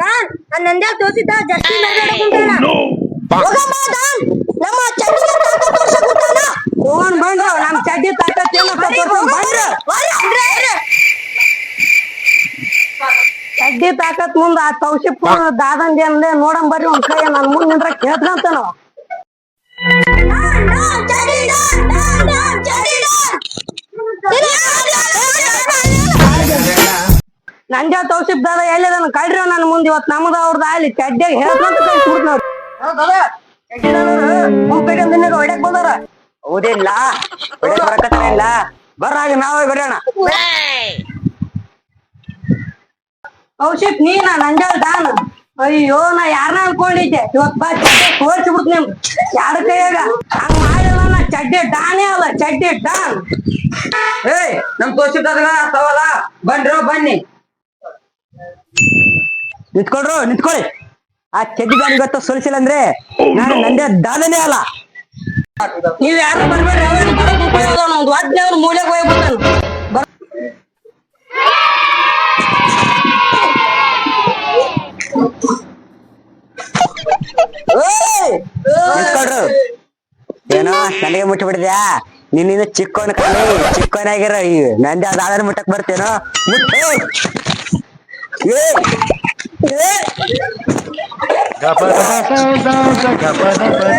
Don ಆ ನಂದ್ಯಾಗ ತೋರಿಸಿದ್ದ? ನಮ್ಮ ಚಡ್ಡಿ ತಾಕತ್ ತೋರ್ಸಕ್ ಕುಂತಾನ ಫೋನ್ ಬಂದ್ರು ನಮ್ ಚಡ್ಡಿ ಬಂದ್ರು. ಚಡ್ಡಿ ತಾಕತ್ ಮುಂದ ಆ ಪೂರ್ಣ ದಾದಂದಿ ಅಂದೆ ನೋಡಂಬರ್ರಿ ಒಂದ್ ಕೈ ನನ್ ಮುಂದ್ ನಿಂದ್ರ ಕೇಳ್ಕಂತ ನಾವ್ ನಂದೇ ತೌಸಿಪ್ ದಾದ ಎಲ್ಲಿದಾನ ಕಳ್ರಿ ನನ್ನ ಮುಂದ್ ಇವತ್ ನಮ್ದ ಅವ್ರದ್ದು ಅಲ್ಲಿ ಚಡ್ಡಿಯಾಗ ಹೇಳ್ಕಂತ ಕಳ್ಸಿ ನಾವ್ ಹೊಡ್ಯಾಕ್ ಬಂದಾರ. ಹೌದಿಲ್ಲ. ಬರಕತ್ತಾರ ಇಲ್ಲ. ಬರ್ರಾಗ ನಾವೇ ಬರೋಣ ಕೌಶಿಕ್, ನೀನ? ನಂಜಲ್ ದಾನ. ಅಯ್ಯೋ, ನಾ ಯಾರನ್ನ ಅನ್ಕೊಂಡಿದ್ದೆ? ಇವತ್ ಬಾ, ಚಡ್ಡೆ ತೋರ್ಸ್ಬಿಟ್ ನಿಮ್ ಯಾರ ಕೈಯಾಗ? ಹಂಗ ಮಾಡಿಲ್ಲ ನಾ. ಚಡ್ಡೆ ಡಾನೇ ಅಲ್ಲ. ಚಡ್ಡೆ ಡಾನ್ ಏಯ್, ನಮ್ ತೋರ್ಸಿದಾಗ ಸವಾಲ ಬನ್ರೋ, ಬನ್ನಿ. ನಿಂತ್ಕೊಳ್ರು ನಿಂತ್ಕೊಳ್ಳಿ. ಆ ಚೆಡ್ಡಿಗಾನಿ ಗೊತ್ತ ಸೋಲಿಸಿಲ್ಲ ಅಂದ್ರೆ ನಾನು ನಂದೇ ದಾದನೆ ಅಲ್ಲ. ನೀವ್ ಯಾರು ಬರ್ಬೇಡ್ರಿ ಬರಕ್ ಉಪಯೋಗ ಒಂದು ವಾದ್ಯ ಅವ್ರ ಮೂಲೆಗೆ ಹೋಗ್ಬಿಡ್ತಾನ! ನಿಂತ್ಕೊಳ್ರು. ಏನೋ ನನಗೆ ಮುಟ್ಟಿ ಬಿಡಿದ್ಯಾ ನಿನ್ನಿಂದ ಚಿಕ್ಕವನ್ ಕಲಿ ಚಿಕ್ಕವನಾಗಿರ ಈ ನಂದೇ ದಾದನೆ ಮುಟ್ಟಕ್ ಬರ್ತೇನೋ? ಮುಟ್ಟು! ಏಯ್! ಏಯ್! ಬಾರೋ, ಬಾ ಬಾ ದೇವ್ರೆ.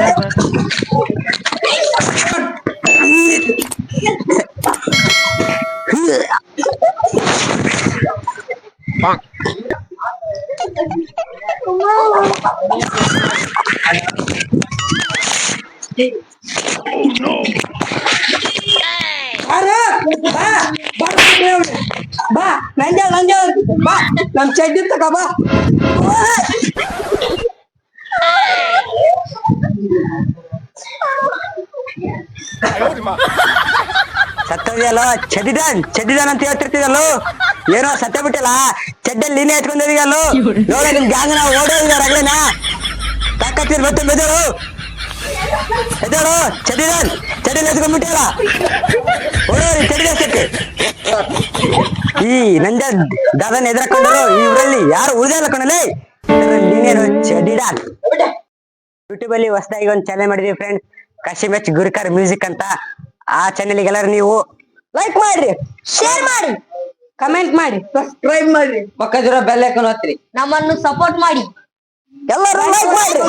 ಬಾ ನಂಜಾಲ್ lanjut. ಬಾ, ನಮ್ ಚಡ್ಡಿ ತಕ ಬಾ! ಸತ್ತೋದ್ಯಲ್ಲೋ ಚಡ್ಡಿದಾನ್ ಚಡ್ಡಿದಾನ್ ಅಂತ ಹೇಳ್ತಿರ್ತಿದಲ್ಲೋ ಏನೋ ಸತ್ತ ಬಿಟ್ಟಿಲ್ಲ ಚಡ್ಡಲ್ಲಿ ನೀನೇ ಎತ್ಕೊಂಡಿದೀಯಲ್ಲೋ ನೋಡ, ನಿಮ್ ಗ್ಯಾಂಗ್ ನಾವು ಓಡೋದಿಲ್ಲ ಅಗ್ಲೇನಾ ತಾಕತ್ತಿರ್ ಬತ್ತ ಬೆದಳು ಎದ್ದೇಳು ಚಡ್ಡಿದಾನ್ ಚಡ್ಡಿಲ್ ಎತ್ಕೊಂಡ್ಬಿಟ್ಟಿಯಲ್ಲ ಓಡೋರಿ ಈ ನಂಜ ದಾದನ್ ಎದ್ರಕೊಂಡ್ರು ಇವರಲ್ಲಿ ಯಾರು ಉಳಿದಿಲ್ಲ ಕಣಲೇ. ನೀನೇನು ಯೂಟ್ಯೂಬ್ ಅಲ್ಲಿ ಹೊಸದಾಗಿ ಒಂದು ಚಾನೆಲ್ ಮಾಡಿದೀವಿ ಫ್ರೆಂಡ್ಸ್ ಕಶಿಮೆಚ್ ಗುರುಕರ್ ಮ್ಯೂಸಿಕ್ ಅಂತ. ಆ ಚಾನೆಲ್ ಎಲ್ಲರೂ ನೀವು ಲೈಕ್ ಮಾಡ್ರಿ ಶೇರ್ ಮಾಡಿ ಕಮೆಂಟ್ ಮಾಡಿ ಸಬ್ಸ್ಕ್ರೈಬ್ ಮಾಡ್ರಿ. ಪಕ್ಕದಿರೋ ಬೆಲ್ ಐಕಾನ್ ಒತ್ತಿರಿ ನಮ್ಮನ್ನು ಸಪೋರ್ಟ್ ಮಾಡಿ. ಎಲ್ಲರೂ ಲೈಕ್ ಮಾಡ್ರಿ.